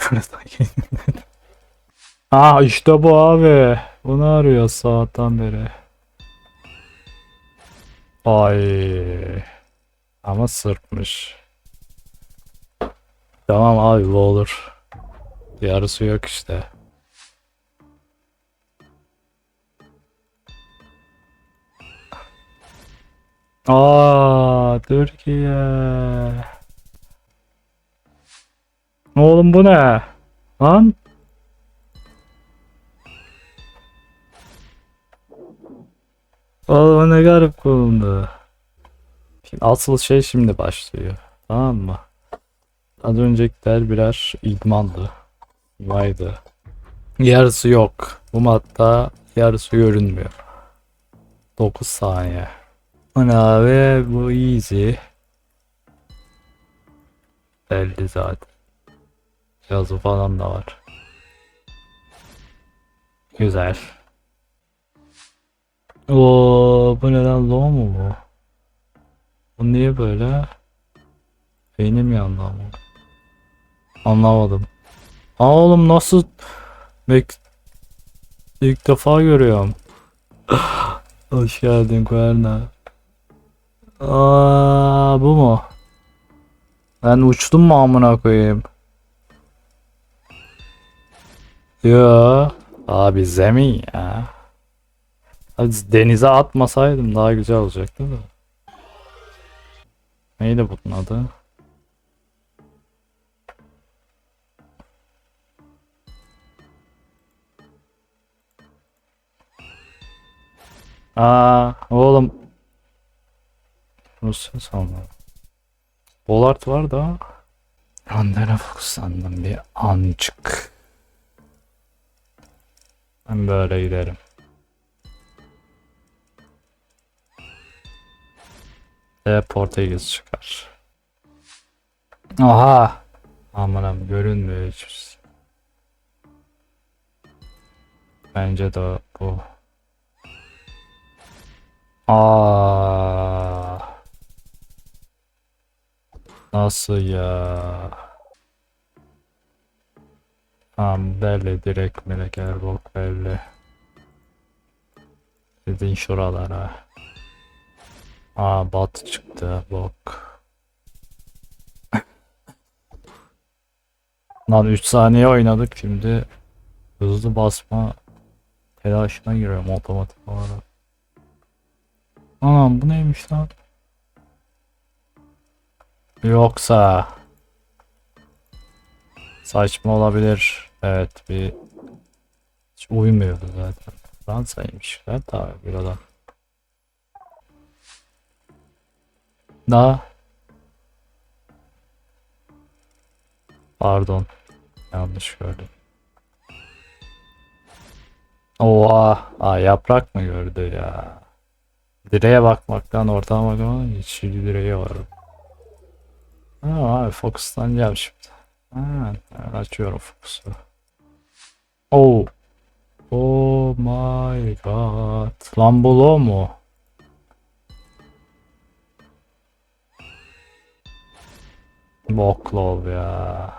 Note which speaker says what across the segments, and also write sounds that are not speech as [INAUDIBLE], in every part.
Speaker 1: [LAUGHS] Aa işte bu abi. Bunu arıyor saatten beri. Ay. Ama sırpmış. Tamam abi bu olur. Yarısı yok işte. Aa Türkiye. Oğlum bu ne? Lan? Oğlum ne garip. Şimdi asıl şey şimdi başlıyor. Tamam mı? Az öncekiler birer idmandı. Vaydı. Yarısı yok. Bu matta yarısı görünmüyor. 9 saniye. Ne abi? Bu easy. Belli zaten. Yazı falan da var. Güzel. Oo, bu neden low mu bu? Bu niye böyle? Beynim yandı ama. Anlamadım. Aa oğlum nasıl? Bek ilk defa görüyorum. [GASPS] Hoş geldin Kuerna. Aa bu mu? Ben uçtum mu amına koyayım? Yo. Abi zemin ya. Hadi denize atmasaydım daha güzel olacaktı da. Neydi bunun adı? Aa oğlum. Rusya sandım. Bolart var da. Randera fokuslandım bir ancık. Ben böyle giderim. Ve Portekiz çıkar. Aha. Amanım görünmüyor şey. Bence de bu. Aa. Nasıl ya? Tamam belli direkt melek erbok belli. Dedin şuralara. Aa bat çıktı bok. Lan 3 saniye oynadık şimdi hızlı basma telaşına giriyorum otomatik olarak. Anam bu neymiş lan? Yoksa saçma olabilir. Evet bir hiç uymuyordu zaten. Fransa'ymış. Ben tabi buradan. Daha Pardon. Yanlış gördüm. Oha. Aa, yaprak mı gördü ya? Direğe bakmaktan ortama bakmadan hiç direğe var. Ha, abi fokuslanacağım şimdi. Ha, açıyorum fokusu. Oh. Oh my god. Lan bu mu? Bok low ya.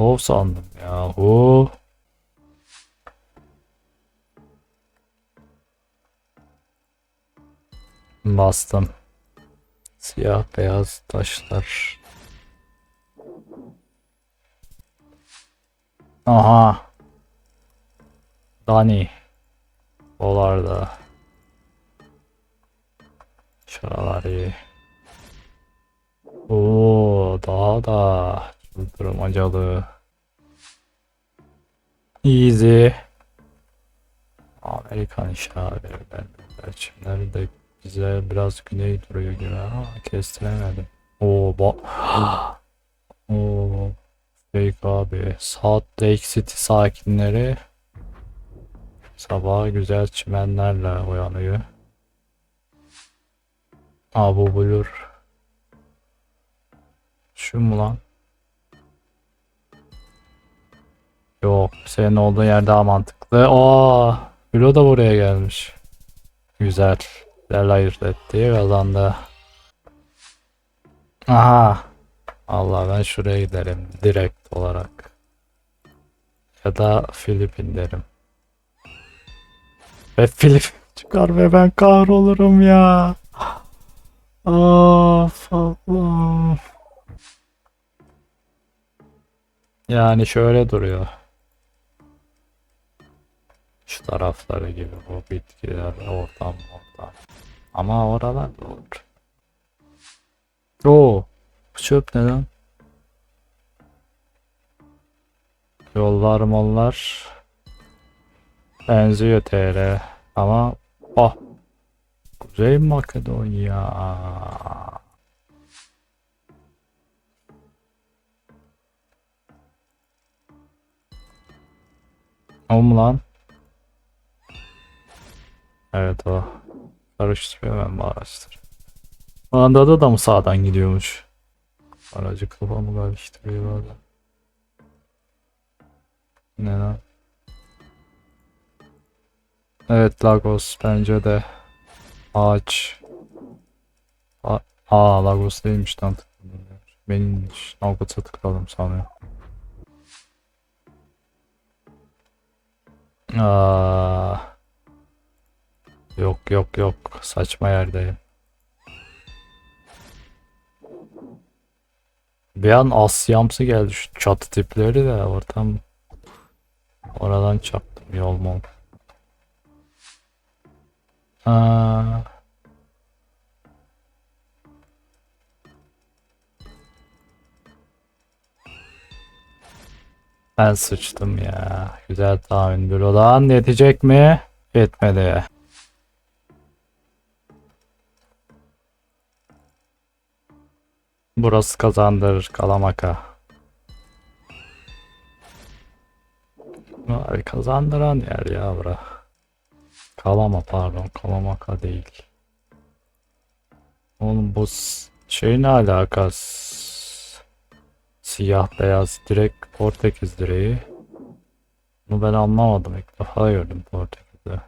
Speaker 1: Low sandım yahu. Bastım. Siyah beyaz taşlar. Aha. Dani. Olarda. Şuralar iyi. Oo, daha da çıldırmacalı. Easy. Amerikan işaretleri. Reçimleri de güzel biraz güney duruyor gibi ama kestiremedim. Oo bak. [GASPS] Oo. Fake abi. Salt Lake City sakinleri sabah güzel çimenlerle uyanıyor. Aa bu bulur. Şu mu lan? Yok, senin olduğun yer daha mantıklı. Aa, Bilo da buraya gelmiş. Güzel. Güzel ayırt etti, kazandı. Aha. Allah ben şuraya giderim direkt olarak. Ya da Filipin derim. Ve Filipin çıkar ve ben kahrolurum ya. Of Allah'ım. Yani şöyle duruyor. Şu tarafları gibi bu bitkiler ortam ortam. Ama oralar da olur. Oo, bu çöp ne lan? Yollar mollar benziyor TR ama ah Kuzey Makedonya O lan? Evet o. Karıştırıyor ben bu araçları. Anda da mı sağdan gidiyormuş? Aracı kafamı karıştırıyor orada. Ne lan? Evet Lagos bence de ağaç. A Aa Lagos değilmiş lan tıkladım. Benim Nalgot'a tıkladım sanıyorum. Aa. Yok yok yok saçma yerdeyim. Bir an Asyamsı geldi şu çatı tipleri de ortam oradan çaktım yol mol. Aa. Ben sıçtım ya. Güzel tahmin bir olan yetecek mi? Yetmedi. Burası kazandırır Kalamaka. Abi kazandıran yer ya bura. Kalama pardon Kalamaka değil. Oğlum bu şey ne alakası? Siyah beyaz direkt Portekiz direği. Bunu ben anlamadım ilk defa gördüm Portekiz'de.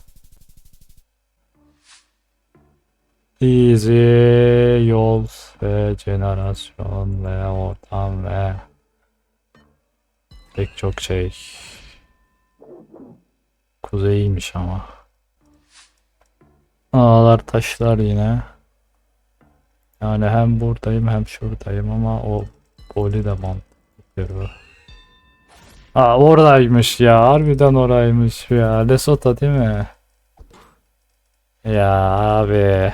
Speaker 1: Easy yol ve jenerasyon ve ortam ve pek çok şey. Kuzeyiymiş ama. Ağlar taşlar yine. Yani hem buradayım hem şuradayım ama o poli de mantıklı. Aa oradaymış ya. Harbiden oraymış ya. Lesotho değil mi? Ya abi.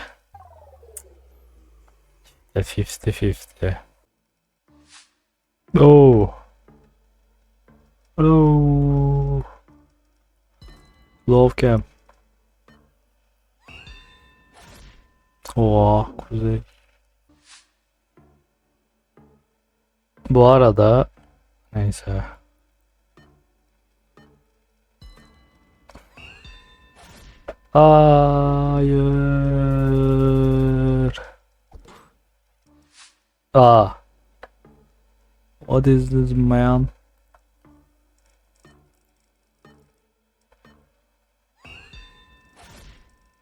Speaker 1: The 50-50. Oh. Oh. Love cam. Oha kuzey. Bu arada neyse. Hayır. Aa. What is this man?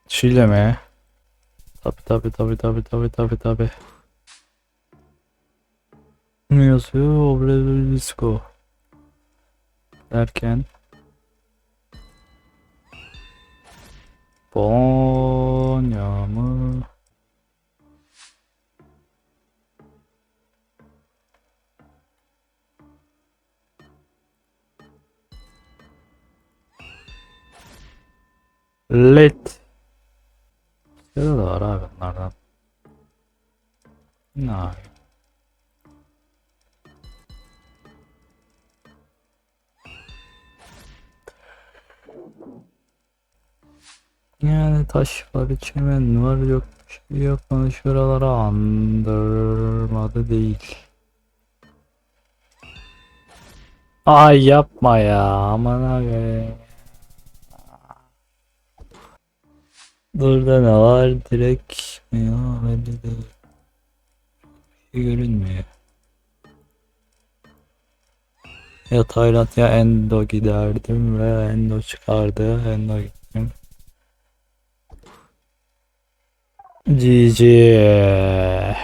Speaker 1: Şile mi? Tabi tabi tabi tabi tabi tabi tabi. Ne yazıyor? Obrelisko. Derken. Bonya mı? Let. Yani taş var, çimen var, yok bir şey yok bana şuralara andırmadı değil. Ay yapma ya aman abi. Burada ne var direkt mi ya belli değil. Bir görünmüyor. Ya Tayland ya Endo giderdim ve Endo çıkardı. Endo gittim. 姐姐。